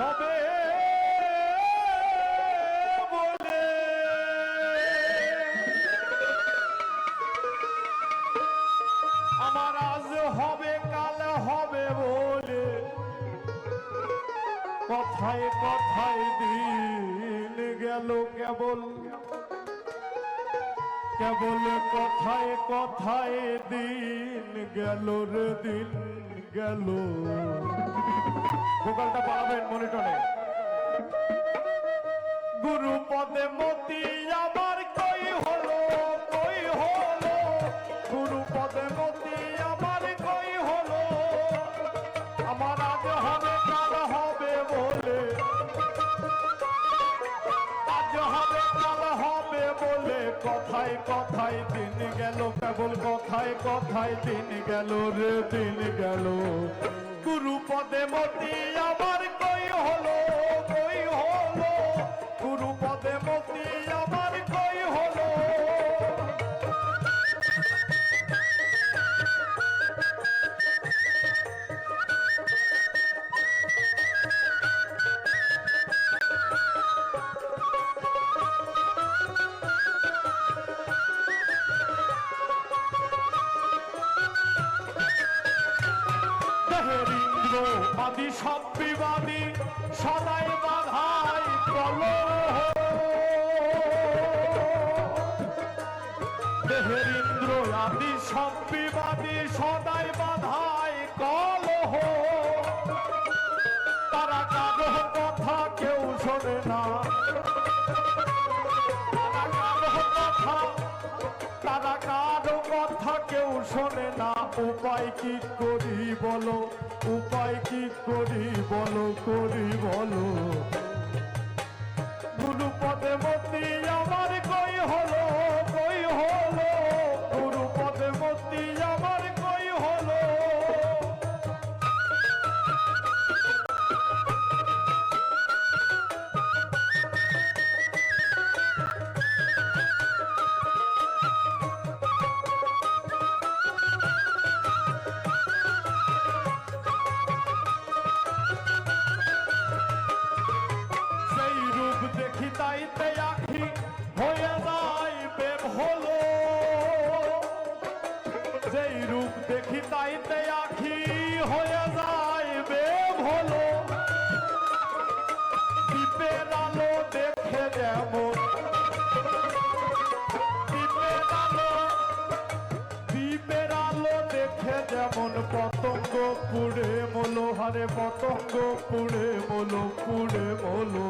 হবে বলে। আমার আজ হবে কাল হবে বলে। কথায় কথায় দিন গেল কেবল কেবল কথায় কথায় দিন গেল রে দিন গেল। গোকালটা পাবেন মনিটরে। গুরু পদে মতি আমার কই কাল হবে বলে কথায় কথায় দিন গেল, কেবল কথায় কথায় দিন গেল রে, দিন গেল। গুরু পদে মতি আমার কই হলো? আদি সব বিবাদী, সদাই বাধাই কল দেহেরিন্দ্র আদি সব বিবাদী, সদাই বাধাই কলহ। তারা কারও কথা কেউ শোনে না। তারা কারও কথা, তারা কারও কথা কেউ শোনে না। উপায় কি করি বলো? উপায় কি করি বলো? করি বলো? গুরু পদে মতি হয়ে প্রেম হলো দ্বীপের আলো দেখে যেমন। দ্বীপের আলো দ্বীপের আলো দেখে যেমন পতঙ্গ পুড়ে মলো, হারে পতঙ্গ পুড়ে মলো পুড়ে মলো।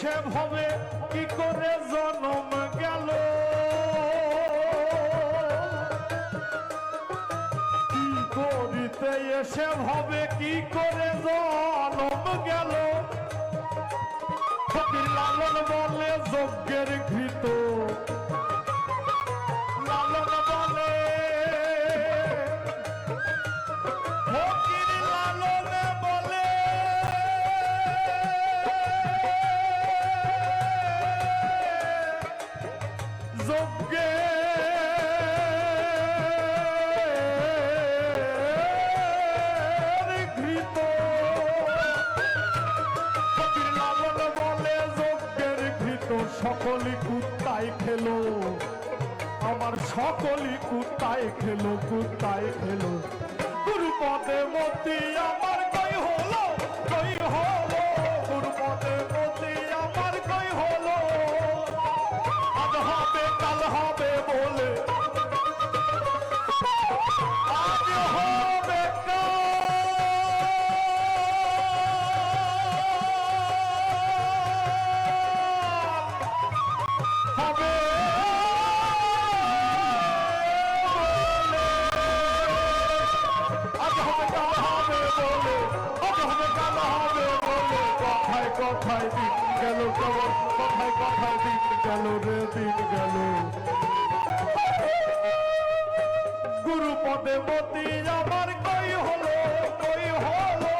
এসে ভবে কি করে জনম গেল? কি করিতে এসে ভবে কি করে জনম গেল? লালন বলে, যজ্ঞের ঘৃত। সকলই কুত্তায় খেলো। আমার সকলই কুত্তায় খেলো কুত্তায় খেলো। গুরুপদে মতি আমার কই কথায় কথায় দিন গেল কেমন কথায় কথায় দিন গেল রে, দিন গেল। গুরু পদে মতি আমার কই হলো কই হলো?